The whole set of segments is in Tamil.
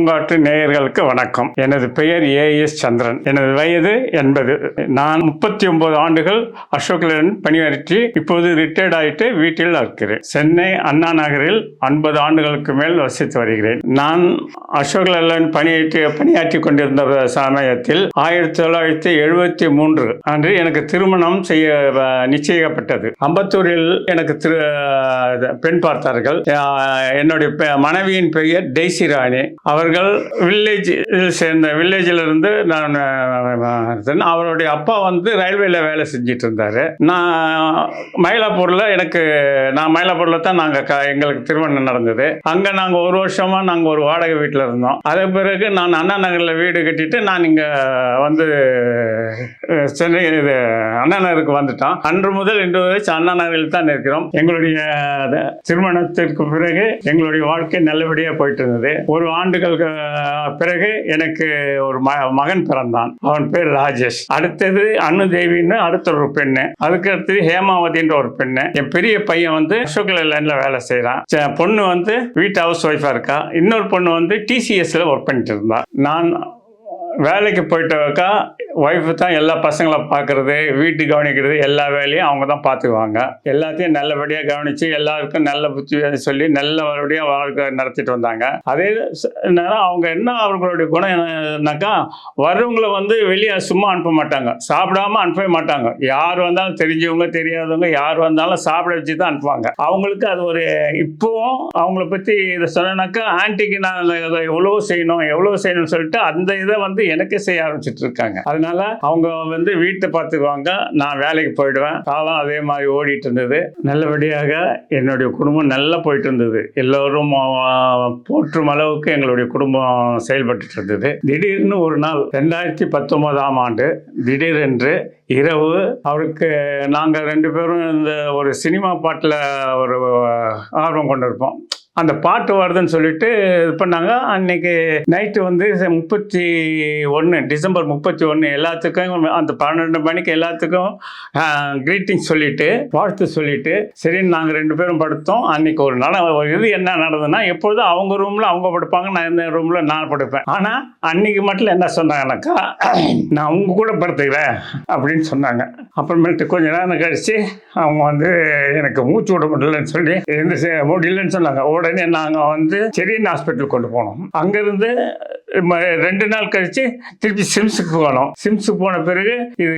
பூங்காற்று நேயர்களுக்கு வணக்கம். எனது பெயர் ஏ எஸ் சந்திரன். எனது வயது எண்பது. நான் முப்பத்தி ஒன்பது ஆண்டுகள் அசோக்லன் பணியாற்றி இப்போது ரிட்டையர்ட் ஆயிட்டு வீட்டில் இருக்கிறேன். சென்னை அண்ணா நகரில் ஐம்பது ஆண்டுகளுக்கு மேல் வசித்து வருகிறேன். நான் அசோக்லன் பணியாற்றி பணியாற்றி கொண்டிருந்த சமயத்தில் ஆயிரத்தி தொள்ளாயிரத்தி எழுபத்தி மூன்று அன்று எனக்கு திருமணம் செய்ய நிச்சயிக்கப்பட்டது. அம்பத்தூரில் எனக்கு திரு பெண் பார்த்தார்கள். என்னுடைய மனைவியின் பெயர் டெய்சி ராணி அவர் அவர்கள் வில்லேஜ் சேர்ந்த வில்லேஜில் இருந்து நான் அவருடைய அப்பா வந்து ரயில்வேல வேலை செஞ்சிட்டு இருந்தாரு நான் மயிலாப்பூர்ல எனக்கு நான் மயிலாப்பூர்ல தான் நாங்கள் க எங்களுக்கு திருமணம் நடந்தது. அங்கே நாங்கள் ஒரு வருஷமா நாங்கள் ஒரு வாடகை வீட்டில் இருந்தோம். அதன் பிறகு நான் அண்ணா நகரில் வீடு கட்டிட்டு நான் இங்கே வந்து சென்னை இது அண்ணா நகருக்கு வந்துட்டோம். அன்று முதல் இன்று வரை அண்ணா நகரில் தான் இருக்கிறோம். எங்களுடைய திருமணத்திற்கு பிறகு எங்களுடைய வாழ்க்கை நல்லபடியாக போயிட்டு இருந்தது ஒரு ஆண்டுகள் அஹ், பிறகு எனக்கு ஒரு ம மகன் பிறந்தான். அவன் பேர் ராஜேஷ். அடுத்தது அண்ணு தேவின்னு அடுத்த ஒரு பெண்ணு. அதுக்கு அடுத்தது ஹேமாவதின்ற ஒரு பெண்ணு. என் பெரிய பையன் வந்து அசோக் லைன்ல வேலை செய்கிறான் பொண்ணு வந்து வீட்டு ஹவுஸ் ஒய்ஃபாக இருக்கா. இன்னொரு பொண்ணு வந்து டிசிஎஸ்ல ஒர்க் பண்ணிட்டு இருந்தா. நான் வேலைக்கு போயிட்டாக்கா ஒய்ஃபு தான் எல்லா பசங்களை பார்க்குறது வீட்டு கவனிக்கிறது எல்லா வேலையும் அவங்க தான் பார்த்துக்குவாங்க. எல்லாத்தையும் நல்லபடியாக கவனித்து எல்லாருக்கும் நல்ல புத்தி சொல்லி நல்லபடியாக வாழ்க்கை நடத்திட்டு வந்தாங்க. அதே நேரம் அவங்க என்ன அவர்களுடைய குணம் என்னன்னாக்கா வர்றவங்களை வந்து வெளியே சும்மா அனுப்ப மாட்டாங்க. சாப்பிடாம அனுப்பவே மாட்டாங்க. யார் வந்தாலும் தெரிஞ்சவங்க தெரியாதவங்க யார் வந்தாலும் சாப்பிட வச்சு தான் அனுப்புவாங்க. அவங்களுக்கு அது ஒரு இப்போவும் அவங்கள பற்றி இதை சொன்னாக்கா ஆன்ட்டிக்கு நான் எவ்வளோ செய்யணும் எவ்வளோ செய்யணும்னு சொல்லிட்டு அந்த இதை வந்து எனக்கே செய்ய ஆரம்பிச்சுட்டு இருக்காங்க அதனால அவங்க வந்து வீட்டை பார்த்துக்குவாங்க. நான் வேலைக்கு போயிடுவேன். காலம் அதே மாதிரி ஓடிட்டு இருந்தது நல்லபடியாக என்னுடைய குடும்பம் நல்லா போயிட்டு இருந்தது எல்லோரும் போற்றும் அளவுக்கு எங்களுடைய குடும்பம் செயல்பட்டு இருந்தது திடீர்னு ஒரு நாள் ரெண்டாயிரத்தி பத்தொன்பதாம் ஆண்டு திடீரென்று இரவு அவருக்கு நாங்கள் ரெண்டு பேரும் இந்த ஒரு சினிமா பாட்டில் ஒரு ஆர்வம் கொண்டிருப்போம். அந்த பாட்டு வருதுன்னு சொல்லிட்டு இது பண்ணாங்க. அன்னைக்கு நைட்டு வந்து முப்பத்தி ஒன்று டிசம்பர் முப்பத்தி ஒன்று எல்லாத்துக்கும் அந்த பன்னெண்டு மணிக்கு எல்லாத்துக்கும் க்ரீட்டிங் சொல்லிட்டு வாழ்த்து சொல்லிட்டு சரின்னு நாங்கள் ரெண்டு பேரும் படுத்தோம். அன்னைக்கு ஒரு நட இது என்ன நடந்ததுன்னா எப்பொழுதும் அவங்க ரூமில் அவங்க படுப்பாங்க நான் இந்த ரூமில் நான் படுப்பேன். ஆனால் அன்னைக்கு மட்டும் என்ன சொன்னாங்கன்னாக்கா நான் உங்க கூட படுத்துக்கிறேன் அப்படின்னு சொன்னாங்க. அப்புறமேட்டு கொஞ்ச நேரம் கழிச்சு அவங்க வந்து எனக்கு மூச்சு விட முடியலன்னு சொல்லி எந்த முடியலன்னு சொன்னாங்க. உடனே நாங்கள் வந்து செரியன் ஹாஸ்பிட்டல் கொண்டு போனோம். அங்கேருந்து ரெண்டு நாள் கழிச்சு திருப்பி சிம்ஸுக்கு போனோம் சிம்ஸுக்கு போன பிறகு இது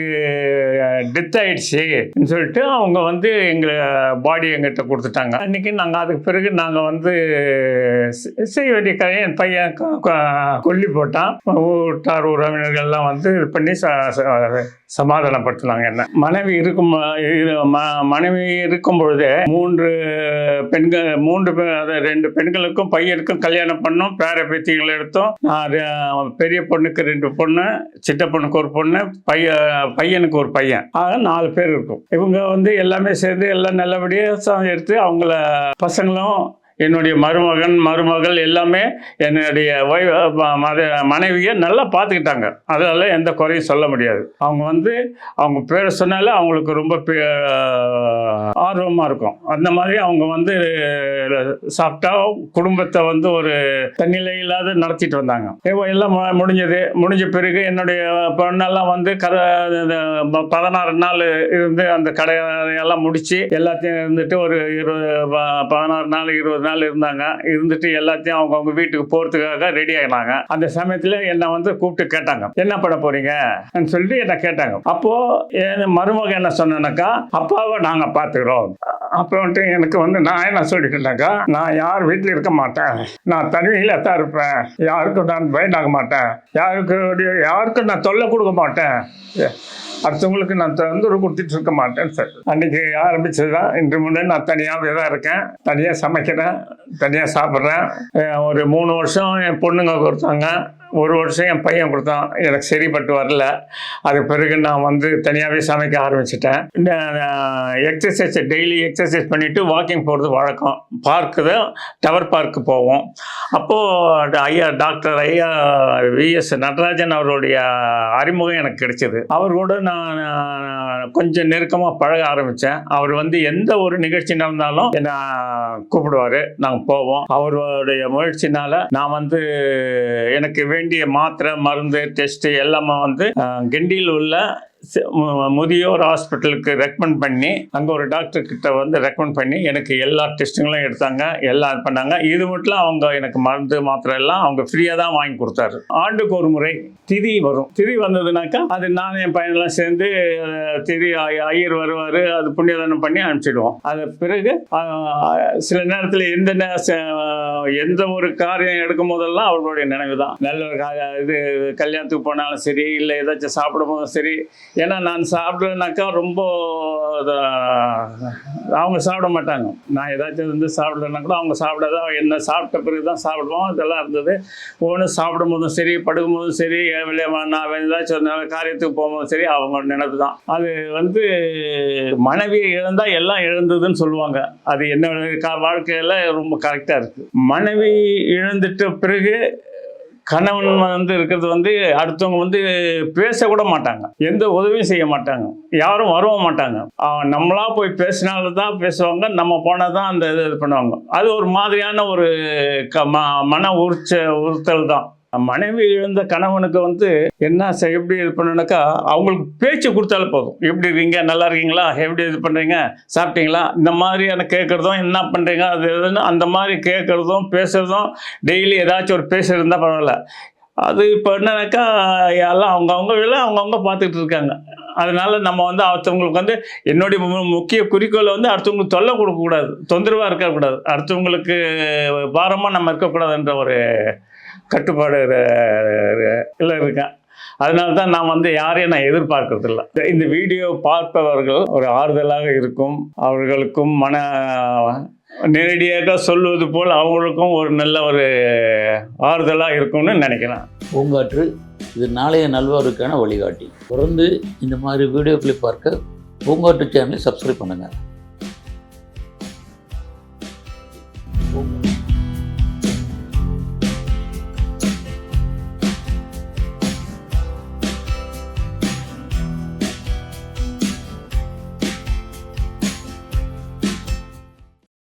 டெத் ஆயிடுச்சு சொல்லிட்டு அவங்க வந்து எங்களை பாடி எங்கிட்ட கொடுத்துட்டாங்க. அன்னைக்கு நாங்கள் அதுக்கு பிறகு நாங்கள் வந்து செய்ய வேண்டிய கதையை என் பையன் கொல்லி போட்டான். ஊட்டார் உறவினர்கள்லாம் வந்து இது பண்ணி ச- ச- சமாதானப்படுத்தினாங்க என்ன. மனைவி இருக்கும் மனைவி இருக்கும் பொழுதே மூன்று பெண்கள் மூன்று ரெண்டு பெண்களுக்கும் பையனுக்கும் கல்யாணம் பண்ணோம். பேர பேத்திகள் எடுத்தோம். நான் பெரிய பொண்ணுக்கு ரெண்டு பொண்ணு சிட்ட பொண்ணுக்கு ஒரு பொண்ணு பைய பையனுக்கு ஒரு பையன். ஆக நாலு பேர் இருக்கும். இவங்க வந்து எல்லாமே சேர்ந்து எல்லாம் நல்லபடியாக எடுத்து அவங்கள பசங்களும் என்னுடைய மருமகன் மருமகள் எல்லாமே என்னுடைய மனைவியை நல்லா பார்த்துக்கிட்டாங்க. அதனால எந்த குறையும் சொல்ல முடியாது. அவங்க வந்து அவங்க பேரை சொன்னாலே அவங்களுக்கு ரொம்ப ஆர்வமாக இருக்கும். அந்த மாதிரி அவங்க வந்து சாப்பிட்டா குடும்பத்தை வந்து ஒரு தன்னிலை இல்லாத நடத்திட்டு வந்தாங்க. இப்போ எல்லாம் முடிஞ்சது. முடிஞ்ச பிறகு என்னுடைய பொண்ணெல்லாம் வந்து கர பதினாறு நாள் இருந்து அந்த கடையெல்லாம் முடிச்சு எல்லாத்தையும் இருந்துட்டு ஒரு இருபது ப- பதினாறு நாள் இருபது நாள் இருந்தாங்க. இருந்துட்டு எல்லாத்தையும் அவங்க அவங்க வீட்டுக்கு போகிறதுக்காக ரெடி ஆகினாங்க அந்த சமயத்தில் என்னை வந்து கூப்பிட்டு கேட்டாங்க. என்ன பண்ண போறீங்க? சொல்லிட்டு என்ன கேட்டாங்க. அப்போ என் மருமக என்ன சொன்னேனாக்கா அப்பாவை நாங்கள் பார்த்துக்கிறோம். அப்போ வந்துட்டு எனக்கு வந்து நான் என்ன சொல்லிட்டேனாக்கா நான் யார் வீட்டில் இருக்க மாட்டேன். நான் தனிமையில் தான் இருப்பேன். யாருக்கும் நான் பயனாக மாட்டேன். யாருக்கு யாருக்கும் நான் தொல்லை கொடுக்க மாட்டேன். அடுத்தவங்களுக்கு நான் தொந்தரவு கொடுத்துட்டு இருக்க மாட்டேன் சார் அன்னைக்கு ஆரம்பிச்சது தான் இன்று முன்னே நான் தனியாகவே தான் இருக்கேன் தனியாக சமைக்கிறேன் தனியாக சாப்பிட்றேன். ஒரு மூணு வருஷம் என் பொண்ணுங்க கொடுத்தாங்க ஒரு வருஷம் என் பையன் கொடுத்தான். எனக்கு சரிப்பட்டு வரல. அது பிறகு நான் வந்து தனியாகவே சமைக்க ஆரம்பிச்சிட்டேன். எக்ஸசைஸ் டெய்லி எக்ஸசைஸ் பண்ணிவிட்டு வாக்கிங் போகிறது வழக்கம். பார்க்கு தான் டவர் பார்க்கு போவோம். அப்போது ஐயா டாக்டர் ஐயா விஎஸ் நடராஜன் அவருடைய அறிமுகம் எனக்கு கிடைச்சிது. அவர் கூட நான் கொஞ்சம் நெருக்கமாக பழக ஆரம்பித்தேன் அவர் வந்து எந்த ஒரு நிகழ்ச்சி நடந்தாலும் என்னை கூப்பிடுவார். நாங்கள் போவோம். அவருடைய முயற்சினால் நான் வந்து எனக்கு வேண்டிய மாத்திரை மருந்து டெஸ்ட் எல்லாமே வந்து அஹ், கிண்டியில் உள்ள முதியோர் ஹாஸ்பிட்டலுக்கு ரெக்கமெண்ட் பண்ணி அங்கே ஒரு டாக்டர் கிட்ட வந்து ரெக்கமெண்ட் பண்ணி எனக்கு எல்லா டெஸ்ட்டுங்களும் எடுத்தாங்க எல்லாம் பண்ணாங்க. இது மட்டும் அவங்க எனக்கு மருந்து மாத்திரை எல்லாம் அவங்க ஃப்ரீயாக தான் வாங்கி கொடுத்தாரு. ஆண்டுக்கு ஒரு முறை திதி வரும். திதி வந்ததுனாக்கா அது நான் என் பையனெல்லாம் சேர்ந்து திதி ஐ- ஐயர் வருவார் அது புண்ணியதானம் பண்ணி அனுப்பிச்சிடுவோம். அது பிறகு சில நேரத்தில் எந்த ச- எந்த ஒரு காரியம் எடுக்கும் போதெல்லாம் அவர்களுடைய நினைவு தான் நல்ல ஒரு இது கல்யாணத்துக்கு போனாலும் சரி இல்லை ஏதாச்சும் சாப்பிடும் போதும் சரி ஏன்னா நான் சாப்பிடலனாக்கா ரொம்ப அவங்க சாப்பிட மாட்டாங்க. நான் ஏதாச்சும் வந்து சாப்பிடலன்னா கூட அவங்க சாப்பிடாத என்ன சாப்பிட்ட பிறகு தான் சாப்பிடுவோம். இதெல்லாம் இருந்தது. ஒவ்வொன்றும் சாப்பிடும் போதும் சரி படுக்கும் போதும் சரி வெளியே நான் ஏதாச்சும் ஒரு நல்ல காரியத்துக்கு போகும்போதும் சரி அவங்க நினைப்பு தான் அது வந்து மனைவியை இழந்தால் எல்லாம் இழந்ததுன்னு சொல்லுவாங்க. அது என்ன வாழ்க்கையில் ரொம்ப கரெக்டாக இருக்குது மனைவி இழந்துட்ட பிறகு கணவன் வந்து இருக்கிறது வந்து அடுத்தவங்க வந்து பேசக்கூட மாட்டாங்க எந்த உதவியும் செய்ய மாட்டாங்க யாரும் வரவும் மாட்டாங்க நம்மளா போய் பேசினால்தான் தான் பேசுவாங்க. நம்ம போனால் தான் அந்த இது இது பண்ணுவாங்க. அது ஒரு மாதிரியான ஒரு க ம மன உறுச்ச உறுத்தல் தான் மனைவி இழந்த கணவனுக்கு வந்து என்ன செ- எப்படி இது பண்ணணுக்கா அவங்களுக்கு பேச்சு கொடுத்தாலும் போதும். எப்படி இருக்கீங்க? நல்லா இருக்கீங்களா? எப்படி இது பண்ணுறீங்க சாப்பிட்டீங்களா? இந்த மாதிரியான கேட்குறதும் என்ன பண்ணுறீங்க அது எதுன்னு அந்த மாதிரி கேட்குறதும் பேசுகிறதும் டெய்லி ஏதாச்சும் ஒரு பேசுகிறதா பரவாயில்ல. அது இப்போ என்னன்னாக்கா எல்லாம் அவங்கவுங்க வேலை அவங்கவுங்க பார்த்துக்கிட்டு இருக்காங்க. அதனால நம்ம வந்து அடுத்தவங்களுக்கு வந்து என்னுடைய முக்கிய குறிக்கோள் வந்து அடுத்தவங்களுக்கு தொல்லை கொடுக்கக்கூடாது. தொந்தரவாக இருக்கக்கூடாது. அடுத்தவங்களுக்கு பாரமாக நம்ம இருக்கக்கூடாதுன்ற ஒரு கட்டுப்பாடு இல்லை இருக்கேன். அதனால தான் நான் வந்து யாரையும் நான் எதிர்பார்க்கறதில்ல. இந்த வீடியோ பார்ப்பவர்கள் ஒரு ஆறுதலாக இருக்கும். அவர்களுக்கும் மன நேரடியாக சொல்வது போல் அவங்களுக்கும் ஒரு நல்ல ஒரு ஆறுதலாக இருக்கும்னு நினைக்கிறேன். பூங்காற்று இது நாளைய நல்வாருக்கான வழிகாட்டி. தொடர்ந்து இந்த மாதிரி வீடியோக்களை பார்க்க பூங்காற்று சேனலை சப்ஸ்கிரைப் பண்ணுங்கள்